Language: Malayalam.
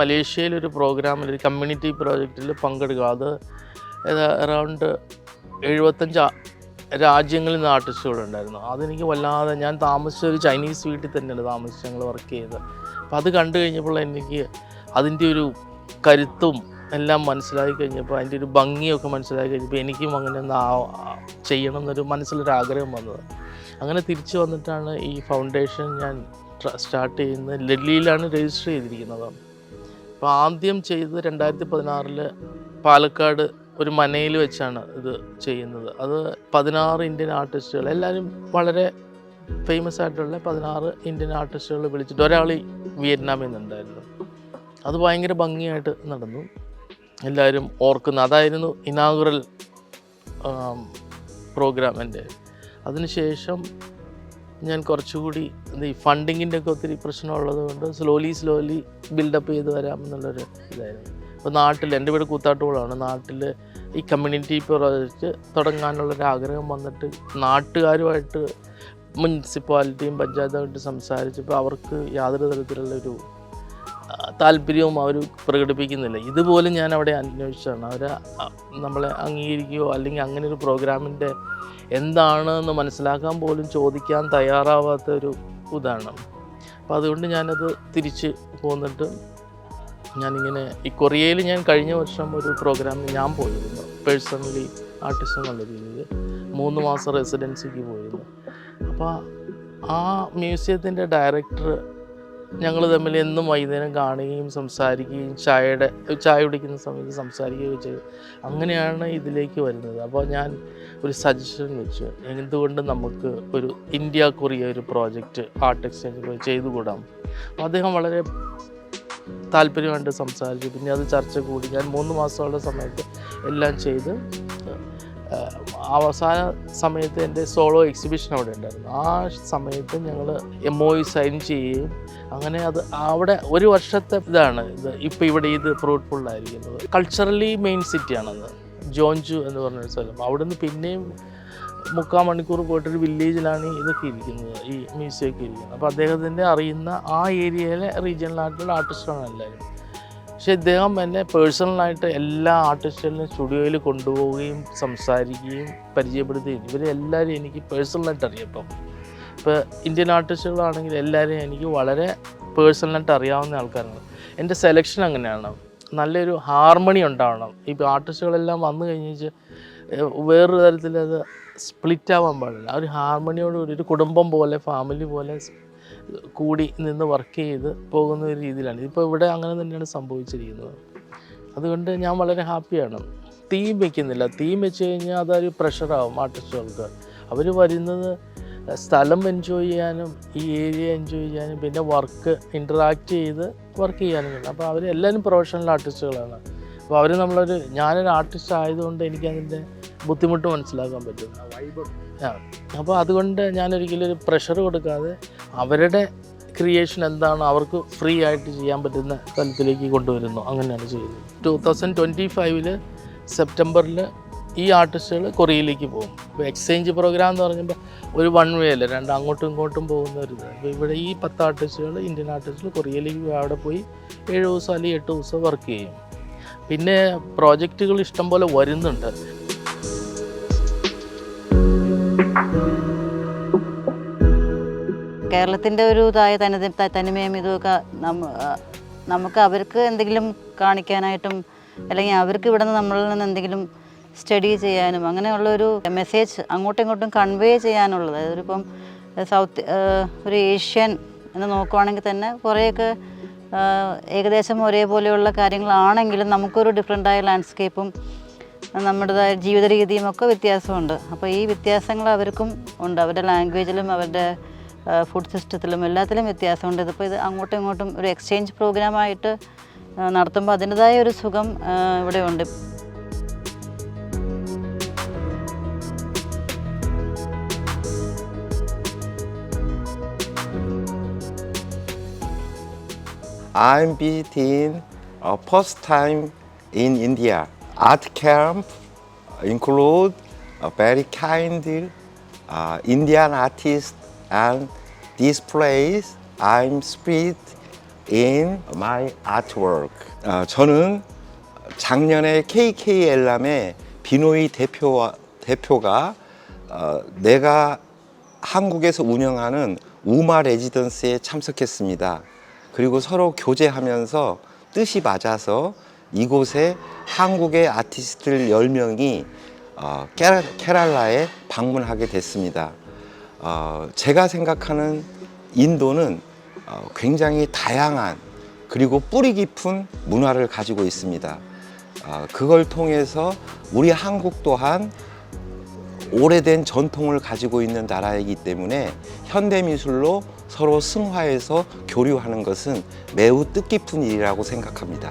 മലേഷ്യയിൽ ഒരു പ്രോഗ്രാമിൽ ഒരു കമ്മ്യൂണിറ്റി പ്രോജക്റ്റിൽ പങ്കെടുക്കുക അത് അറൗണ്ട് എഴുപത്തഞ്ച് രാജ്യങ്ങളിൽ നിന്ന് ആർട്ടിസ്റ്റുകളുണ്ടായിരുന്നു അതെനിക്ക് വല്ലാതെ ഞാൻ താമസിച്ച ഒരു ചൈനീസ് വീട്ടിൽ തന്നെയാണ് താമസിച്ച് ഞങ്ങൾ വർക്ക് ചെയ്തത്. അപ്പോൾ അത് കണ്ടു കഴിഞ്ഞപ്പോൾ എനിക്ക് അതിന്റെ ഒരു കരുത്തും എല്ലാം മനസ്സിലാക്കി കഴിഞ്ഞപ്പോൾ അതിന്റെ ഒരു ഭംഗിയൊക്കെ മനസ്സിലാക്കി കഴിഞ്ഞപ്പോൾ എനിക്കും അങ്ങനെ ഒന്ന് ചെയ്യണം എന്നൊരു മനസ്സിലൊരു ആഗ്രഹം വന്നത്. അങ്ങനെ തിരിച്ചു വന്നിട്ടാണ് ഈ ഫൗണ്ടേഷൻ ഞാൻ സ്റ്റാർട്ട് ചെയ്യുന്നത്. ഡൽഹിയിലാണ് രജിസ്റ്റർ ചെയ്തിരിക്കുന്നത്. അപ്പോൾ ആദ്യം ചെയ്തത് രണ്ടായിരത്തി പതിനാറിൽ പാലക്കാട് ഒരു മനയിൽ വെച്ചാണ് ഇത് ചെയ്യുന്നത്. അത് പതിനാറ് ഇന്ത്യൻ ആർട്ടിസ്റ്റുകൾ എല്ലാവരും വളരെ ഫേമസ് ആയിട്ടുള്ള പതിനാറ് ഇന്ത്യൻ ആർട്ടിസ്റ്റുകൾ വിളിച്ചിട്ട് ഒരാൾ വിയറ്റ്നാമിൽ നിന്നുണ്ടായിരുന്നു. അത് ഭയങ്കര ഭംഗിയായിട്ട് നടന്നു. എല്ലാവരും ഓർക്കുന്നു അതായിരുന്നു ഇനാഗുറൽ പ്രോഗ്രാം എന്റെ അതിനുശേഷം ഞാൻ കുറച്ചുകൂടി ഈ ഫണ്ടിങ്ങിന്റെ ഒക്കെ ഒത്തിരി പ്രശ്നമുള്ളത് കൊണ്ട് സ്ലോലി സ്ലോലി ബിൽഡപ്പ് ചെയ്ത് വരാം എന്നുള്ളൊരു ഇതായിരുന്നു. അപ്പോൾ നാട്ടിൽ എന്റെ വീട് കൂത്താട്ടുകുളമാണ് നാട്ടിൽ ഈ കമ്മ്യൂണിറ്റി പ്രോജക്റ്റ് തുടങ്ങാനുള്ളൊരു ആഗ്രഹം വന്നിട്ട് നാട്ടുകാരുമായിട്ട് മുനിസിപ്പാലിറ്റിയും പഞ്ചായത്തുമായിട്ട് സംസാരിച്ചപ്പോൾ അവർക്ക് യാതൊരു തരത്തിലുള്ളൊരു താല്പര്യവും അവർ പ്രകടിപ്പിക്കുന്നില്ല. ഇതുപോലും ഞാൻ അവിടെ അന്വേഷിച്ചാണ് അവർ നമ്മളെ അംഗീകരിക്കുകയോ അല്ലെങ്കിൽ അങ്ങനെ ഒരു പ്രോഗ്രാമിന്റെ എന്താണെന്ന് മനസ്സിലാക്കാൻ പോലും ചോദിക്കാൻ തയ്യാറാവാത്ത ഒരു ഇതാണ് അപ്പോൾ അതുകൊണ്ട് ഞാനത് തിരിച്ച് പോന്നിട്ട് ഞാനിങ്ങനെ ഈ കൊറിയയിൽ ഞാൻ കഴിഞ്ഞ വർഷം ഒരു പ്രോഗ്രാമിന് ഞാൻ പോയിരുന്നു. പേഴ്സണലി ആർട്ടിസ്റ്റ് എന്നുള്ള രീതിയിൽ. മൂന്ന് മാസം റെസിഡൻസിക്ക് പോയിരുന്നു. അപ്പോൾ ആ മ്യൂസിയത്തിന്റെ ഡയറക്ടർ ഞങ്ങൾ തമ്മിൽ എന്നും വൈകുന്നേരം കാണുകയും സംസാരിക്കുകയും ചായയുടെ ചായ കുടിക്കുന്ന സമയത്ത് സംസാരിക്കുകയും ചെയ്തു. അങ്ങനെയാണ് ഇതിലേക്ക് വരുന്നത്. അപ്പോൾ ഞാൻ ഒരു സജഷൻ വെച്ചു. എന്തുകൊണ്ട് നമുക്ക് ഒരു ഇന്ത്യ കൊറിയ ഒരു പ്രോജക്റ്റ് ആർട്ട് എക്സ്ചേഞ്ച് ചെയ്തുകൂടാം? അദ്ദേഹം വളരെ താല്പര്യമായിട്ട് സംസാരിച്ചു. പിന്നെ അത് ചർച്ച കൂടി. ഞാൻ മൂന്ന് മാസമുള്ള സമയത്ത് എല്ലാം ചെയ്ത് അവസാന സമയത്ത് എന്റെ സോളോ എക്സിബിഷൻ അവിടെ ഉണ്ടായിരുന്നു. ആ സമയത്ത് ഞങ്ങൾ എം ഒ സൈൻ ചെയ്യുകയും അങ്ങനെ അത് അവിടെ ഒരു വർഷത്തെ ഇതാണ് ഇത്. ഇപ്പോൾ ഇവിടെ ഇത് ഫ്രൂട്ട്ഫുൾ ആയിരിക്കുന്നത്. കൾച്ചറലി മെയിൻ സിറ്റിയാണത് ജോൺജു എന്ന് പറഞ്ഞൊരു സ്ഥലം. അവിടുന്ന് പിന്നെയും മുക്കാൽ മണിക്കൂർ പോയിട്ടൊരു വില്ലേജിലാണ് ഇതൊക്കെ ഇരിക്കുന്നത്. ഈ മ്യൂസിയമൊക്കെ ഇരിക്കുന്നത്. അപ്പോൾ അദ്ദേഹത്തിന്റെ അറിയുന്ന ആ ഏരിയയിലെ റീജിയണൽ ആയിട്ടുള്ള ആർട്ടിസ്റ്റാണ് എല്ലാവരും. പക്ഷെ ഇദ്ദേഹം എന്നെ പേഴ്സണലായിട്ട് എല്ലാ ആർട്ടിസ്റ്റുകളിലും സ്റ്റുഡിയോയിൽ കൊണ്ടുപോവുകയും സംസാരിക്കുകയും പരിചയപ്പെടുത്തുകയും ഇവരെല്ലാവരും എനിക്ക് പേഴ്സണലായിട്ട് അറിയാം ഇപ്പം. ഇപ്പോൾ ഇന്ത്യൻ ആർട്ടിസ്റ്റുകളാണെങ്കിൽ എല്ലാവരെയും എനിക്ക് വളരെ പേഴ്സണലായിട്ട് അറിയാവുന്ന ആൾക്കാരാണ്. എന്റെ സെലക്ഷൻ അങ്ങനെയാണ്. നല്ലൊരു ഹാർമണി ഉണ്ടാവണം. ഇപ്പോൾ ആർട്ടിസ്റ്റുകളെല്ലാം വന്നു കഴിഞ്ഞ് വേറൊരു തരത്തിൽ അത് സ്പ്ലിറ്റ് ആവാൻ പാടില്ല. ആ ഒരു ഹാർമണിയോട് ഒരു കുടുംബം പോലെ ഫാമിലി പോലെ കൂടി നിന്ന് വർക്ക് ചെയ്ത് പോകുന്ന ഒരു രീതിയിലാണ്. ഇപ്പോൾ ഇവിടെ അങ്ങനെ തന്നെയാണ് സംഭവിച്ചിരിക്കുന്നത്. അതുകൊണ്ട് ഞാൻ വളരെ ഹാപ്പിയാണ് തീം വയ്ക്കുന്നില്ല തീം വെച്ച് കഴിഞ്ഞാൽ അതൊരു പ്രഷറാവും ആർട്ടിസ്റ്റുകൾക്ക് അവർ വരുന്നത് സ്ഥലം എൻജോയ് ചെയ്യാനും ഈ ഏരിയ എൻജോയ് ചെയ്യാനും പിന്നെ വർക്ക് ഇന്ററാക്ട് ചെയ്ത് വർക്ക് ചെയ്യാനും വേണം അപ്പോൾ അവർ എല്ലാവരും പ്രൊഫഷണൽ ആർട്ടിസ്റ്റുകളാണ് അപ്പോൾ അവർ നമ്മളൊരു ഞാനൊരു ആർട്ടിസ്റ്റ് ആയതുകൊണ്ട് എനിക്കതിന്റെ ബുദ്ധിമുട്ട് മനസ്സിലാക്കാൻ പറ്റും. ആ അപ്പോൾ അതുകൊണ്ട് ഞാനൊരിക്കലും ഒരു പ്രഷർ കൊടുക്കാതെ അവരുടെ ക്രിയേഷൻ എന്താണ് അവർക്ക് ഫ്രീ ആയിട്ട് ചെയ്യാൻ പറ്റുന്ന തലത്തിലേക്ക് കൊണ്ടുവരുന്നു. അങ്ങനെയാണ് ചെയ്യുന്നത്. ടു തൗസൻഡ് ട്വന്റി ഫൈവിൽ സെപ്റ്റംബറിൽ ഈ ആർട്ടിസ്റ്റുകൾ കൊറിയയിലേക്ക് പോകും. ഇപ്പോൾ എക്സ്ചേഞ്ച് പ്രോഗ്രാം എന്ന് പറയുമ്പോൾ ഒരു വൺ വേ അല്ല? രണ്ട് അങ്ങോട്ടും ഇങ്ങോട്ടും പോകുന്ന ഒരു ഇത്. അപ്പോൾ ഇവിടെ ഈ പത്ത് ആർട്ടിസ്റ്റുകൾ ഇന്ത്യൻ ആർട്ടിസ്റ്റുകൾ കൊറിയയിലേക്ക് പോയി അവിടെ പോയി ഏഴ് ദിവസം അല്ലെങ്കിൽ എട്ട് ദിവസം വർക്ക് ചെയ്യും. പിന്നെ പ്രോജക്റ്റുകൾ ഇഷ്ടംപോലെ വരുന്നുണ്ട്. കേരളത്തിന്റെ ഒരു ഇതായ തനി തനിമയും ഇതുമൊക്കെ നമുക്ക് അവർക്ക് എന്തെങ്കിലും കാണിക്കാനായിട്ടും അല്ലെങ്കിൽ അവർക്ക് ഇവിടെ നിന്ന് നമ്മളിൽ നിന്ന് എന്തെങ്കിലും സ്റ്റഡി ചെയ്യാനും അങ്ങനെയുള്ള ഒരു മെസ്സേജ് അങ്ങോട്ടും ഇങ്ങോട്ടും കൺവേ ചെയ്യാനുള്ളത്. അതായത് ഇപ്പം സൗത്ത് ഒരു ഏഷ്യൻ എന്ന് നോക്കുവാണെങ്കിൽ തന്നെ കുറേയൊക്കെ ഏകദേശം ഒരേപോലെയുള്ള കാര്യങ്ങളാണെങ്കിലും നമുക്കൊരു ഡിഫറെന്റായ ലാൻഡ്സ്കേപ്പും നമ്മുടേതായ ജീവിത രീതിയും ഒക്കെ വ്യത്യാസമുണ്ട്. അപ്പോൾ ഈ വ്യത്യാസങ്ങൾ അവർക്കും ഉണ്ട്. അവരുടെ ലാംഗ്വേജിലും അവരുടെ ഫുഡ് സിസ്റ്റത്തിലും എല്ലാത്തിലും വ്യത്യാസമുണ്ട് ഇതിപ്പോൾ ഇത് അങ്ങോട്ടും ഇങ്ങോട്ടും ഒരു എക്സ്ചേഞ്ച് പ്രോഗ്രാമായിട്ട് നടത്തുമ്പോൾ അതിന്റെതായ ഒരു സുഖം ഇവിടെ ഉണ്ട് I'm visiting a first time in India. Art camp include a very kind uh, Indian artist and this place I'm speak in my artwork. 어, 저는 작년에 KK 엘람의 비노이 대표 대표가 어, 내가 한국에서 운영하는 우마 레지던스에 참석했습니다. 그리고 서로 교제하면서 뜻이 맞아서 이곳에 한국의 아티스트들 10명이 어, 케랄라에 방문하게 됐습니다. 어, 제가 생각하는 인도는 어, 굉장히 다양한 그리고 뿌리 깊은 문화를 가지고 있습니다. 어, 그걸 통해서 우리 한국 또한 오래된 전통을 가지고 있는 나라이기 때문에 현대 미술로 서로 승화해서 교류하는 것은 매우 뜻깊은 일이라고 생각합니다.